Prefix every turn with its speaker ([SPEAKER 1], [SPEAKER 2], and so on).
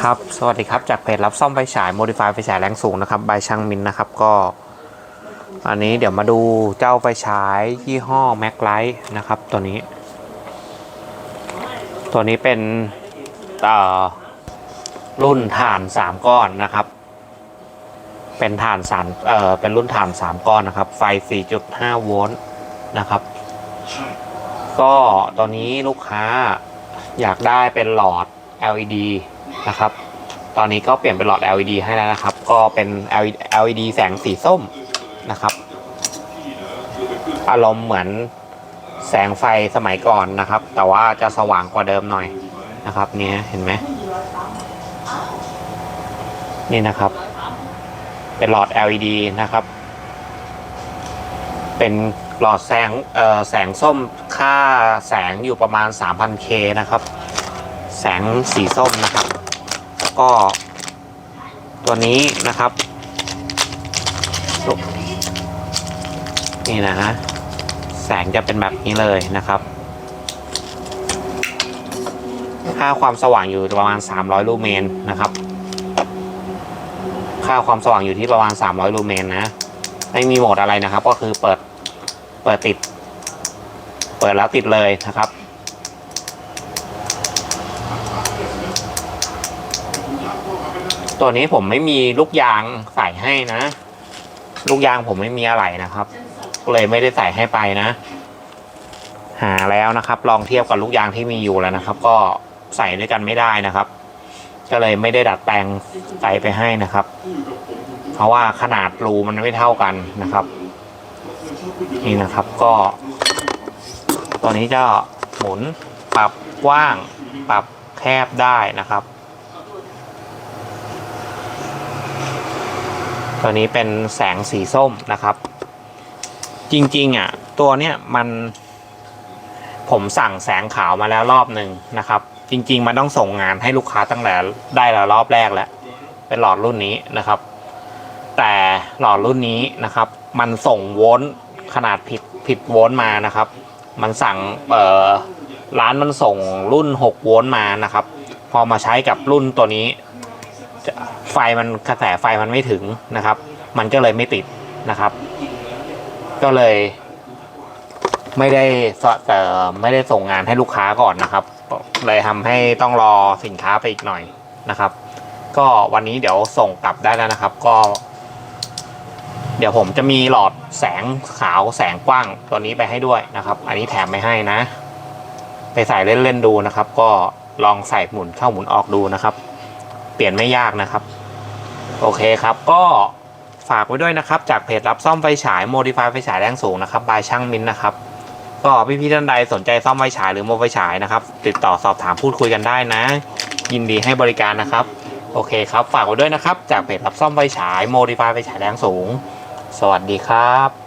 [SPEAKER 1] ครับ สวัสดีครับ จากเพจรับซ่อมไฟฉาย Modify ไฟฉายแรงสูงนะครับ บายช่างมินนะครับ ก็ อันนี้เดี๋ยวมาดูเจ้าไฟฉายยี่ห้อ Mac Light นะครับ ตัวนี้ ตัวนี้เป็นรุ่นถ่าน3ก้อนนะครับ เป็นถ่านสามเอ่อ เป็นรุ่นถ่าน3ก้อนนะครับ ไฟ4.5โวลต์นะครับ ก็ตอนนี้ลูกค้าอยากได้เป็นหลอด LED นะครับ ตอนนี้ก็เปลี่ยนเป็นหลอด LED ให้แล้วนะครับ ก็เป็น LED แสงสีส้มนะครับ อารมณ์เหมือนแสงไฟสมัยก่อนนะครับ แต่ว่าจะสว่างกว่าเดิมหน่อยนะครับ เนี่ยเห็นไหมนี่นะครับ เป็นหลอด LED นะครับ เป็นหลอดแสงเอ่อแสงส้มค่าแสงอยู่ประมาณ 3,000K นะครับ แสงสีส้มนะครับ ก็ ตัวนี้นะครับนี่นะฮะแสงจะเป็นแบบนี้เลยนะครับ ค่าความสว่างอยู่ประมาณ 300 ลูเมนนะครับ ค่าความสว่างอยู่ที่ประมาณ 300 ลูเมนนะ ไม่มีโหมดอะไรนะครับ ก็คือเปิด เปิดติด เปิดแล้วติดเลยนะครับ ตัวนี้ผมไม่มีลูกยางใส่ให้นะ ลูกยางผมไม่มีอะไรนะครับ เลยไม่ได้ใส่ให้ไปนะ หาแล้วนะครับ ลองเทียบกับลูกยางที่มีอยู่แล้วนะครับ ก็ใส่ด้วยกันไม่ได้นะครับ ก็เลยไม่ได้ดัดแปลงใส่ไปให้นะครับ เพราะว่าขนาดรูมันไม่เท่ากันนะครับ นี่นะครับก็ ตัวนี้จะหมุนปรับกว้าง ปรับแคบได้นะครับ ตัวนี้เป็นแสงสีส้มนะครับ จริงๆอะตัวเนี้ยมัน ผมสั่งแสงขาวมาแล้วรอบหนึ่งนะครับ จริง ๆ มันต้องส่งงานให้ลูกค้าตั้งแต่ได้แล้วรอบแรกแล้ว เป็นหลอดรุ่นนี้นะครับ แต่หลอดรุ่นนี้นะครับ มันส่งโวลต์ขนาดผิดผิดโวลต์มานะครับ มันสั่งเอ่อร้านมันส่งรุ่น 6 โวลต์มานะครับ พอมาใช้กับรุ่นตัวนี้ ไฟมันกระแสไฟมันไม่ถึงนะครับ มันก็เลยไม่ติดนะครับ ก็เลยไม่ได้สเอ่ไม่ได้ส่งงานให้ลูกค้าก่อนนะครับ เลยทำให้ต้องรอสินค้าไปอีกหน่อยนะครับ ก็วันนี้เดี๋ยวส่งกลับได้แล้วนะครับ ก็ เดี๋ยวผมจะมีหลอดแสงขาวแสงกว้างตัวนี้ไปให้ด้วยนะครับ อันนี้แถมไม่ให้นะ ไปใส่เล่นๆดูนะครับ ก็ลองใส่หมุนเข้าหมุนออกดูนะครับ เปลี่ยนไม่ยากนะครับ โอเคครับก็ฝากไว้ด้วยนะครับ จากเพจรับซ่อมไฟฉาย Modify ไฟฉายแรงสูงนะครับบายช่างมินนะครับก็พี่ๆท่านใดสนใจซ่อมไฟฉายหรือโมไฟฉายนะครับ ติดต่อสอบถามพูดคุยกันได้นะ ยินดีให้บริการนะครับ โอเคครับ ฝากไว้ด้วยนะครับ จากเพจรับซ่อมไฟฉาย Modify ไฟฉายแรงสูง สวัสดีครับ